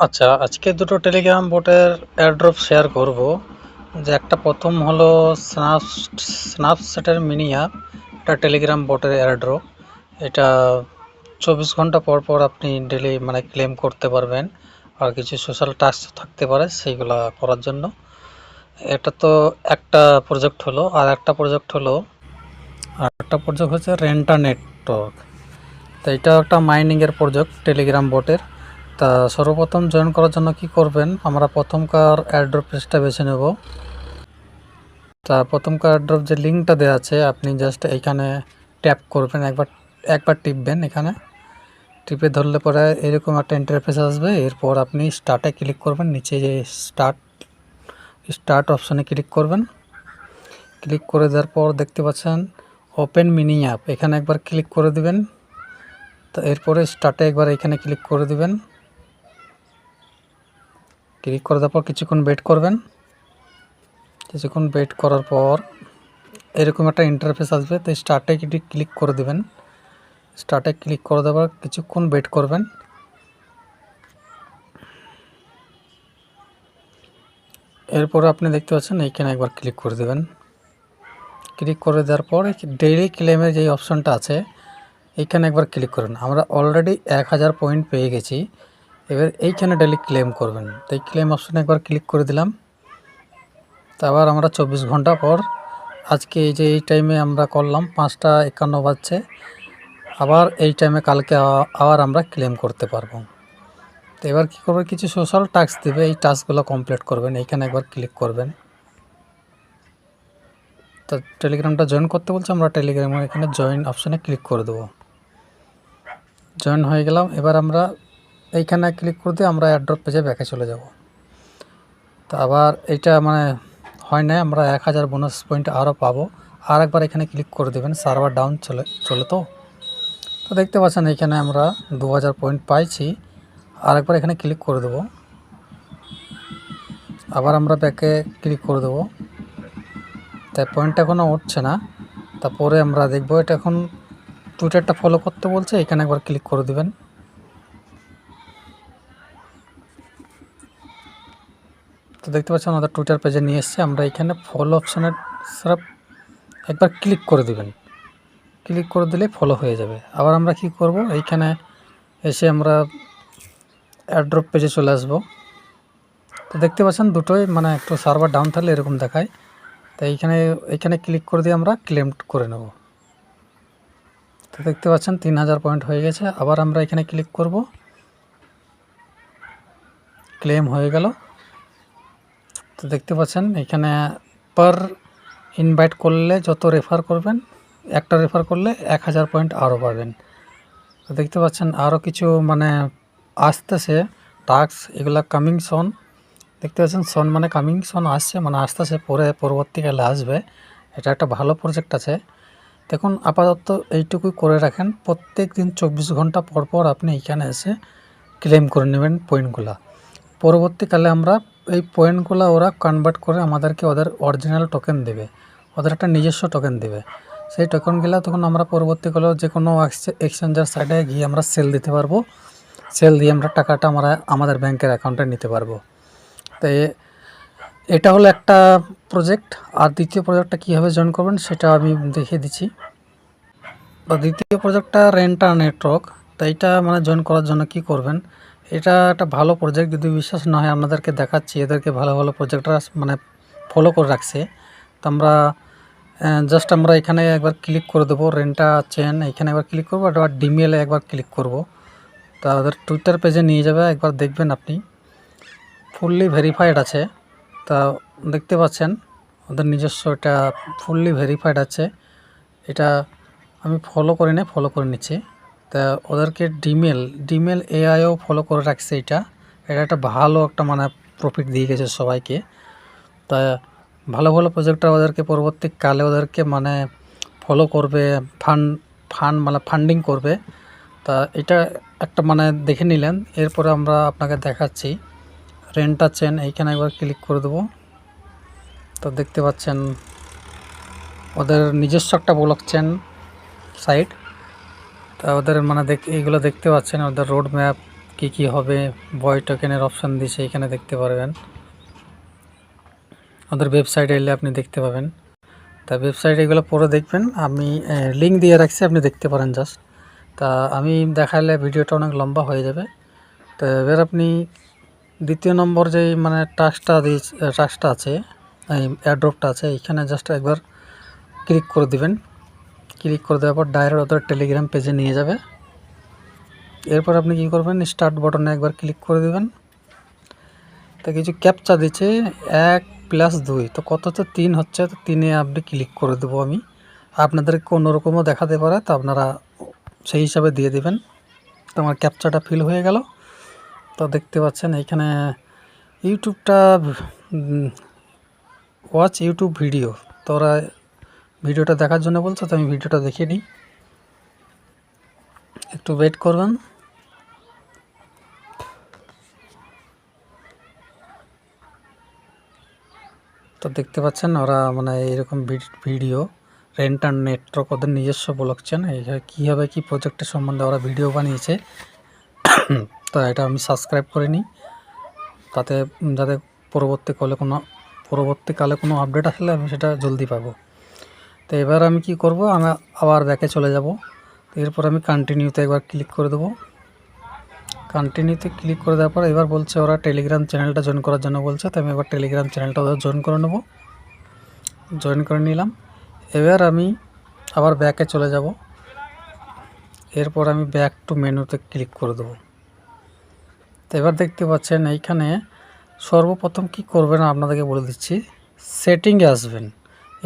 আচ্ছা আজকে দুটো টেলিগ্রাম বোটের এয়ারড্রপ শেয়ার করব। যে একটা প্রথম হলো স্ন্যাপ স্ন্যাপচ্যাটের মিনি অ্যাপ এটা টেলিগ্রাম বোটের এয়ারড্রপ এটা চব্বিশ ঘণ্টা পর পর আপনি ডেলি মানে ক্লেম করতে পারবেন। আর কিছু সোশ্যাল টাস্ক থাকতে পারে সেইগুলা করার জন্য। এটা তো একটা প্রজেক্ট হলো। আর একটা প্রজেক্ট হলো, আর একটা প্রজেক্ট হচ্ছে রেন্টা নেটওয়ার্ক তো এটা একটা মাইনিংয়ের প্রজেক্ট টেলিগ্রাম বোটের। তা সর্বপ্রথম জয়েন করার জন্য কি করবেন? আমরা প্রথমকার অ্যাড্রপ পেজটা বেছে নেব। তা প্রথমকার অ্যাড্রপ যে লিঙ্কটা দেওয়া আছে, আপনি জাস্ট এইখানে ট্যাপ করবেন, একবার একবার টিপবেন এখানে। টিপে ধরলে পরে এরকম একটা ইন্টারফেস আসবে, এরপর আপনি স্টার্টে ক্লিক করবেন, নিচে যে স্টার্ট স্টার্ট অপশানে ক্লিক করবেন। ক্লিক করে দেওয়ার পর দেখতে পাচ্ছেন ওপেন মিনি অ্যাপ এখানে একবার ক্লিক করে দিবেন। তো এরপরে স্টার্টে একবার এখানে ক্লিক করে দিবেন। ক্লিক করে দেওয়ার পর কিছুক্ষণ ওয়েট করবেন। কিছুক্ষণ ওয়েট করার পর এরকম একটা ইন্টারফেস আসবে, তো স্টার্টে ক্লিক করে দেবেন। স্টার্টে ক্লিক করে দেওয়ার কিছুক্ষণ ওয়েট করবেন। এরপরে আপনি দেখতে পাচ্ছেন এইখানে একবার ক্লিক করে দেবেন। ক্লিক করে দেওয়ার পর ডেইলি ক্লেমের যে অপশানটা আছে, এইখানে একবার ক্লিক করুন। আমরা অলরেডি এক হাজার পয়েন্ট পেয়ে গেছি। এবার এইখানে ডেলি ক্লেম করবেন। তো এই ক্লেম অপশানে একবার ক্লিক করে দিলাম। তো আবার আমরা চব্বিশ ঘণ্টা পর আজকে এই যে এই টাইমে আমরা করলাম, পাঁচটা একান্ন বাজছে। আবার এই টাইমে কালকে আবার আমরা ক্লেম করতে পারব। তো এবার কী করবে? কিছু সোশ্যাল টাস্ক দেবে। এই টাস্কগুলো কমপ্লিট করবেন। এইখানে একবার ক্লিক করবেন। তো টেলিগ্রামটা জয়েন করতে বলছে। আমরা টেলিগ্রামের এখানে জয়েন অপশানে ক্লিক করে দেবো। জয়েন হয়ে গেলাম। এবার আমরা এইখানে ক্লিক করে দিয়ে আমরা অ্যাড্রপ পেজে ব্যাকে চলে যাব। তো আবার এইটা মানে হয় না আমরা এক হাজার বোনাস পয়েন্ট আরও পাবো। আর একবার এখানে ক্লিক করে দেবেন সার্ভার ডাউন চলে চলে তো? তো দেখতে পাচ্ছেন এখানে আমরা দু হাজার পয়েন্ট পাইছি। আর একবার এখানে ক্লিক করে দেবো। আবার আমরা ব্যাকে ক্লিক করে দেবো। তাই পয়েন্ট এখনও উঠছে না। তারপরে আমরা দেখব, এটা এখন টুইটারটা ফলো করতে বলছে, এখানে একবার ক্লিক করে দিবেন। তো দেখতে পাচ্ছেন আমাদের টুইটার পেজে নিয়ে এসছে। আমরা এখানে ফলো অপশানের সারা একবার ক্লিক করে দেবেন। ক্লিক করে দিলে ফলো হয়ে যাবে। আবার আমরা কি করব? এইখানে এসে আমরা অ্যাড্রপ পেজে চলে আসব। তো দেখতে পাচ্ছেন দুটোই মানে একটু সার্ভার ডাউন থাকলে এরকম দেখায়। তো এইখানে এইখানে ক্লিক করে দিয়ে আমরা ক্লেম করে নেব। তো দেখতে পাচ্ছেন তিন হাজার পয়েন্ট হয়ে গেছে। আবার আমরা এখানে ক্লিক করব। ক্লেম হয়ে গেল। তো দেখতে পাচ্ছেন, এখানে পার ইনভাইট করলে যত রেফার করবেন, একটা রেফার করলে এক হাজার পয়েন্ট আরও পাবেন। তো দেখতে পাচ্ছেন, আরও কিছু মানে আসতেছে টাস্ক এগুলা কামিং সন দেখতে পাচ্ছেন সন মানে কামিং সন আসছে মানে আসতেছে, পরে পরবর্তীকালে আসবে। এটা একটা ভালো প্রজেক্ট আছে। দেখুন, আপাতত এইটুকুই করে রাখেন। প্রত্যেক দিন চব্বিশ ঘণ্টা পর পর আপনি এইখানে এসে ক্লেম করে নেবেন পয়েন্টগুলো পরবর্তীকালে আমরা এই পয়েন্টগুলো ওরা কনভার্ট করে আমাদেরকে ওদের অরিজিনাল টোকেন দেবে। ওদের একটা নিজস্ব টোকেন দেবে। সেই টোকেনগুলো তখন আমরা পরবর্তীকালে যে কোনো এক্সচেঞ্জের সাইডে গিয়ে আমরা সেল দিতে পারব। সেল দিয়ে আমরা টাকাটা আমরা আমাদের ব্যাংকের অ্যাকাউন্টে নিতে পারব। তো এটা হলো একটা প্রজেক্ট আর দ্বিতীয় প্রজেক্টটা কীভাবে জয়েন করবেন সেটা আমি দেখিয়ে দিচ্ছি। তো দ্বিতীয় প্রজেক্টটা রেন্টার নেটওয়ার্ক তো এইটা মানে জয়েন করার জন্য কি করবেন? এটা একটা ভালো প্রজেক্ট যদি বিশ্বাস না হয় আপনাদেরকে দেখাচ্ছি, এদেরকে ভালো ভালো প্রজেক্টরা মানে ফলো করে রাখছে। তো আমরা জাস্ট আমরা এখানে একবার ক্লিক করে দেবো রেন্টা চেন এখানে একবার ক্লিক করব আর ডিমেলে একবার ক্লিক করব। তা ওদের টুইটার পেজে নিয়ে যাবে, একবার দেখবেন আপনি। ফুললি ভেরিফাইড আছে। তা দেখতে পাচ্ছেন ওদের নিজস্ব এটা ফুললি ভেরিফাইড আছে। এটা আমি ফলো করে নে ফলো করে নিচ্ছি। তা ওদেরকে ডিমেল ডিমেল এআইও ফলো করে রাখছে এটা। এটা একটা ভালো একটা মানে প্রফিট দিয়ে গেছে সবাইকে। তা ভালো ভালো প্রজেক্টর ওদেরকে পরবর্তীকালে ওদেরকে মানে ফলো করবে ফান্ড ফান্ড মানে ফান্ডিং করবে। তা এটা একটা মানে দেখে নিলেন, এরপরে আমরা আপনাকে দেখাচ্ছি। রেন্টা চেন, এইখানে একবার ক্লিক করে দেবো। তো দেখতে পাচ্ছেন, ওদের নিজস্ব একটা ব্লক চেন সাইট তা ওদের মানে দেখ, এইগুলো দেখতে পাচ্ছেন, ওদের রোড ম্যাপ কী কী হবে বয় টোকেনের অপশান দিয়েছে এখানে দেখতে পারবেন। ওদের ওয়েবসাইটে এলে আপনি দেখতে পাবেন। তা ওয়েবসাইটে এগুলো পরে দেখবেন, আমি লিঙ্ক দিয়ে রাখছি, আপনি দেখতে পারেন জাস্ট তা আমি দেখালে ভিডিওটা অনেক লম্বা হয়ে যাবে। তো এবার আপনি দ্বিতীয় নম্বর যে মানে টাস্কটা দিয়ে টাস্কটা আছে, এই অ্যাড্রপটা আছে, এখানে জাস্ট একবার ক্লিক করে দিবেন। ক্লিক করে দেওয়ার পর ডাইরেক্ট ওদের টেলিগ্রাম পেজে নিয়ে যাবে। এরপর আপনি কি করবেন? স্টার্ট বাটনে একবার ক্লিক করে দেবেন। তো কিছু ক্যাপচা দিচ্ছে এক প্লাস দুই। তো কত হচ্ছে? তিন হচ্ছে। তো তিনে আপনি ক্লিক করে দেবো আমি। আপনাদের কোনো রকমও দেখাতে পারে, তো আপনারা সেই হিসাবে দিয়ে দিবেন। তো আমার ক্যাপচাটা ফিল হয়ে গেল। তো দেখতে পাচ্ছেন এইখানে ইউটিউবটা ওয়াচ ইউটিউব ভিডিও তো ওরা ভিডিওটা দেখার জন্য বলছো, তো আমি ভিডিওটা দেখিয়ে নিই একটু ওয়েট করবেন। তো দেখতে পাচ্ছেন, ওরা মানে এরকম ভিডিও রেন্ট অ্যান্ড নেটওয়ার্ক ওদের নিজস্ব বলছেন কীভাবে কী প্রজেক্টের সম্বন্ধে ওরা ভিডিও বানিয়েছে। তো এটা আমি সাবস্ক্রাইব করে নিই। তাতে, যাতে পরবর্তীকালে কোনো পরবর্তীকালে কোনো আপডেট আসলে আমি সেটা জলদি পাবো। তো এবার আমি কি করব? আমি আবার ব্যাকে চলে যাব। এরপর আমি কন্টিনিউতে একবার ক্লিক করে দেবো। কন্টিনিউতে ক্লিক করে দেওয়ার পর এবার বলছে ওরা টেলিগ্রাম চ্যানেলটা জয়েন করার জন্য বলছে। তো আমি এবার টেলিগ্রাম চ্যানেলটা ওদের জয়েন করে নেব। জয়েন করে নিলাম। এবার আমি আবার ব্যাকে চলে যাব। এরপর আমি ব্যাক টু মেনুতে ক্লিক করে দেবো। তো এবার দেখতে পাচ্ছেন এইখানে সর্বপ্রথম কি করবেন আপনাদেরকে বলে দিচ্ছি। সেটিংয়ে আসবেন।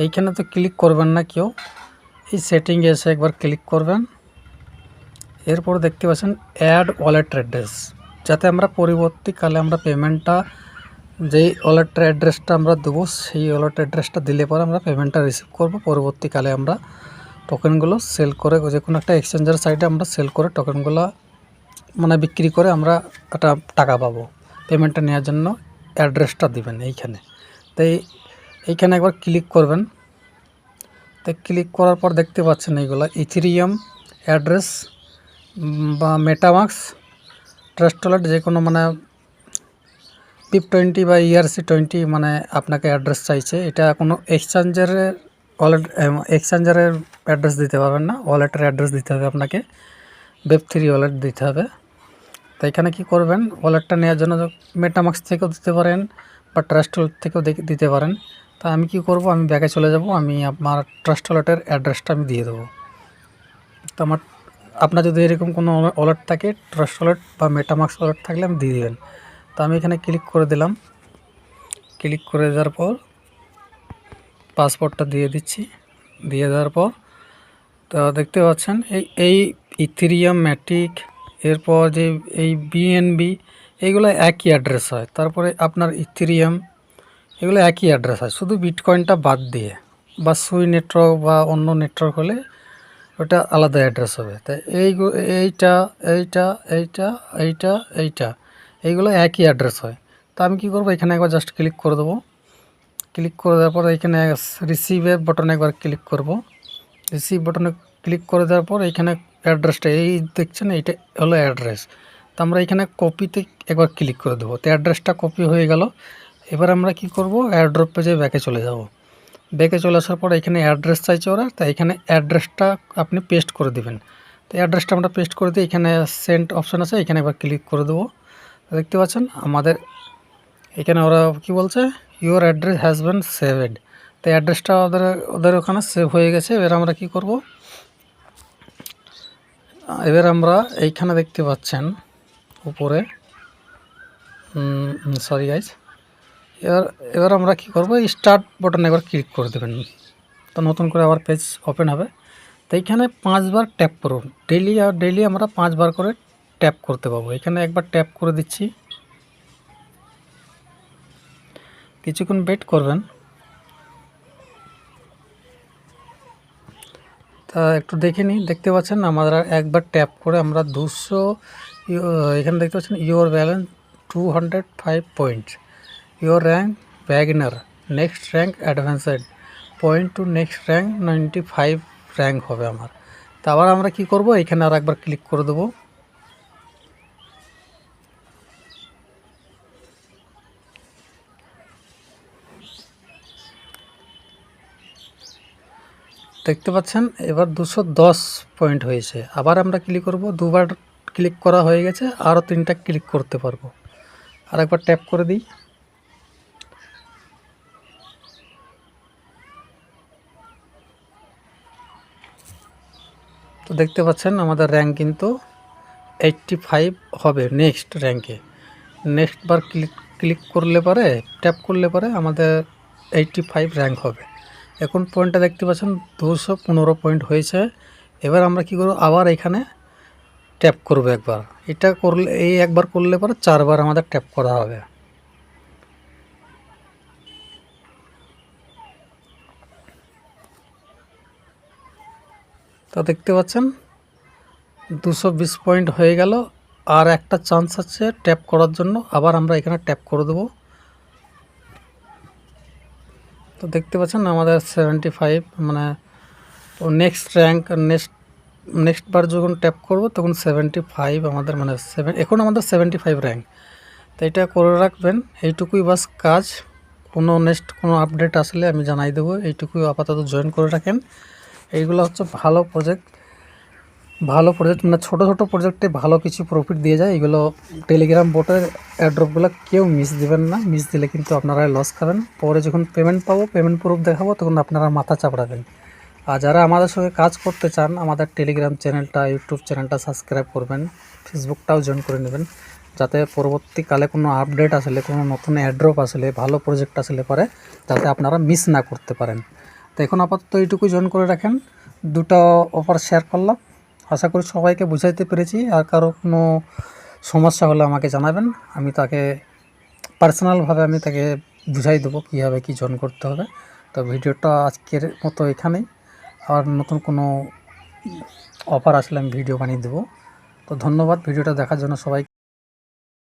এইখানে তো ক্লিক করবেন না কেউ। এই সেটিংয়ে এসে একবার ক্লিক করবেন। এরপর দেখতে পাচ্ছেন অ্যাড ওয়ালেট অ্যাড্রেস যাতে আমরা পরবর্তীকালে আমরা পেমেন্টটা যেই ওয়ালেটের অ্যাড্রেসটা আমরা দেবো, সেই ওয়ালেট অ্যাড্রেসটা দিলে পরে আমরা পেমেন্টটা রিসিভ করব। পরবর্তীকালে আমরা টোকেনগুলো সেল করে যে কোনো একটা এক্সচেঞ্জের সাইডে আমরা সেল করে টোকেনগুলো মানে বিক্রি করে আমরা একটা টাকা পাবো। পেমেন্টটা নেওয়ার জন্য অ্যাড্রেসটা দিবেন এইখানে। তাই এইখানে একবার ক্লিক করবেন। তো ক্লিক করার পর দেখতে পাচ্ছেন এইগুলো। ইথিরিয়াম অ্যাড্রেস বা মেটামাক্স ট্রাস্ট ওয়ালেট যে কোনো মানে পিপ টোয়েন্টি বা ইআরসি টোয়েন্টি মানে আপনাকে অ্যাড্রেস চাইছে। এটা কোনো এক্সচেঞ্জের ওয়ালেট এক্সচেঞ্জারের অ্যাড্রেস দিতে পারবেন না। ওয়ালেটের অ্যাড্রেস দিতে হবে আপনাকে। ওয়েব থ্রি ওয়ালেট দিতে হবে। তো এখানে কী করবেন? ওয়ালেটটা নেওয়ার জন্য মেটামাক্স থেকেও দিতে পারেন বা ট্রাস্ট ওয়ালেট থেকেও দিতে পারেন। তা আমি কি করব? আমি ব্যাগে চলে যাব, আমি আমার ট্রাস্ট ওয়ালেটের অ্যাড্রেসটা আমি দিয়ে দেবো। তো আমার, আপনার যদি এরকম কোনো ওয়ালেট থাকে ট্রাস্ট ওয়ালেট বা মেটামাক্স ওয়ালেট থাকলে আমি দিয়ে দেবেন। তো আমি এখানে ক্লিক করে দিলাম। ক্লিক করে দেওয়ার পর পাসপোর্টটা দিয়ে দিচ্ছি। দিয়ে দেওয়ার পর, তো দেখতে পাচ্ছেন, এই এই ইথিরিয়াম ম্যাটিক এরপর যে এই বিএনবি এইগুলো একই অ্যাড্রেস হয়। তারপরে আপনার ইথিরিয়াম এগুলো একই অ্যাড্রেস হয় শুধু বিটকয়েনটা বাদ দিয়ে বা সুই নেটওয়ার্ক বা অন্য নেটওয়ার্ক হলে ওটা আলাদা অ্যাড্রেস হবে। তাই এই এইটা এইটা এইটা এইটা এইটা, এইগুলো একই অ্যাড্রেস হয়। তা আমি কী করব? এখানে একবার জাস্ট ক্লিক করে দেবো। ক্লিক করে দেওয়ার পর এখানে রিসিভে বটনে একবার ক্লিক করব। রিসিভ বটনে ক্লিক করে দেওয়ার পর এখানে অ্যাড্রেসটা এই দেখছেন এইটা হলো অ্যাড্রেস তো আমরা এখানে কপিতে একবার ক্লিক করে দেবো। তো অ্যাড্রেসটা কপি হয়ে গেল। এবার আমরা কি করব? অ্যাড্রপ পেজে ব্যাকে চলে যাব। ব্যাকে চলে আসার পর এখানে অ্যাড্রেস চাইছে ওরা, তো এখানে অ্যাড্রেসটা আপনি পেস্ট করে দিবেন। তো অ্যাড্রেসটা আমরা পেস্ট করে দিই এখানে সেন্ট অপশান আছে, এখানে এবার ক্লিক করে দেবো। দেখতে পাচ্ছেন, আমাদের এখানে ওরা কি বলছে? Your address has been saved তো অ্যাড্রেসটা ওদের ওদের ওখানে সেভ হয়ে গেছে। এবার আমরা কি করব? এবার আমরা এইখানে দেখতে পাচ্ছেন, উপরে সরি গাইজ এবার এবার আমরা কি করব? স্টার্ট বটনে একবার ক্লিক করে দেবেন। তো নতুন করে আবার পেজ ওপেন হবে। তো এইখানে পাঁচবার ট্যাপ করুন। ডেলি আর ডেলি আমরা পাঁচবার করে ট্যাপ করতে পাবো এখানে একবার ট্যাপ করে দিচ্ছি। কিছুক্ষণ ওয়েট করবেন। তা একটু দেখে নিই। দেখতে পাচ্ছেন আমরা একবার ট্যাপ করে আমরা দুশো এখানে দেখতে পাচ্ছেন your balance two hundred five points your rank Wagner, next rank advanced, point to next rank 95 rank হবে আমার। তা আবার আমরা কী করব? এখানে আর একবার ক্লিক করে দেব। দেখতে পাচ্ছেন এবার দুশো দশ পয়েন্ট হয়েছে। আবার আমরা ক্লিক করব? দুবার ক্লিক করা হয়ে গেছে আরও তিনটা ক্লিক করতে পারব। আর একবার ট্যাপ করে দিই। তো দেখতে পাচ্ছেন আমাদের র্যাঙ্ক কিন্তু এইটটি ফাইভ হবে নেক্সট র্যাঙ্কে নেক্সট বার ক্লিক ক্লিক করলে পরে ট্যাপ করলে পরে আমাদের এইটটি ফাইভ র্যাঙ্ক হবে। এখন পয়েন্টটা দেখতে পাচ্ছেন, দুশো পনেরো পয়েন্ট হয়েছে। এবার আমরা কি করব? আবার এখানে ট্যাপ করব একবার। এটা করলে, এই একবার করলে পরে চারবার আমাদের ট্যাপ করা হবে। তো দেখতে পাচ্ছেন, দুশো বিশ পয়েন্ট হয়ে গেল, আর একটা চান্স আছে ট্যাপ করার জন্য, আবার আমরা এখানে ট্যাপ করে দেবো। তো দেখতে পাচ্ছেন আমাদের সেভেন্টি ফাইভ মানে নেক্সট র্যাঙ্ক নেক্সট নেক্সট বার যখন ট্যাপ করব, তখন সেভেন্টি ফাইভ আমাদের মানে সেভেন, এখন আমাদের সেভেন্টি ফাইভ র্যাঙ্ক তো এটা করে রাখবেন, এইটুকুই বাস কাজ। কোনো নেক্সট কোনো আপডেট আসলে আমি জানাই দেবো, এইটুকুই আপাতত জয়েন করে রাখেন। এইগুলো হচ্ছে ভালো প্রজেক্ট ভালো প্রজেক্ট মানে ছোটো ছোটো প্রজেক্টে ভালো কিছু প্রফিট দিয়ে যায়। এগুলো টেলিগ্রাম বোটের অ্যাড্রপগুলো কেউ মিস দিবেন না। মিস দিলে কিন্তু আপনারা লস খাবেন। পরে যখন পেমেন্ট পাবো পেমেন্ট প্রুফ দেখাবো, তখন আপনারা মাথা চাপড়াবেন। আর যারা আমাদের সঙ্গে কাজ করতে চান, আমাদের টেলিগ্রাম চ্যানেলটা ইউটিউব চ্যানেলটা সাবস্ক্রাইব করবেন। ফেসবুকটাও জয়েন করে নেবেন। যাতে পরবর্তীকালে কোনো আপডেট আসলে, কোনো নতুন অ্যাড্রপ আসলে, ভালো প্রজেক্ট আসলে পরে, যাতে আপনারা মিস না করতে পারেন। তো এখন আপাতত এইটুকু জয়েন করে রাখেন। দুটো অফার শেয়ার করলাম। আশা করি সবাইকে বুঝাইতে পেরেছি। আর কারও কোনো সমস্যা হলে আমাকে জানাবেন। আমি তাকে পার্সোনালভাবে আমি তাকে বুঝাই দেবো কীভাবে কী জয়েন করতে হবে। তো ভিডিওটা আজকের মতো এখানেই। আর নতুন কোনো অফার আসলে আমি ভিডিও বানিয়ে দেবো। তো ধন্যবাদ ভিডিওটা দেখার জন্য সবাই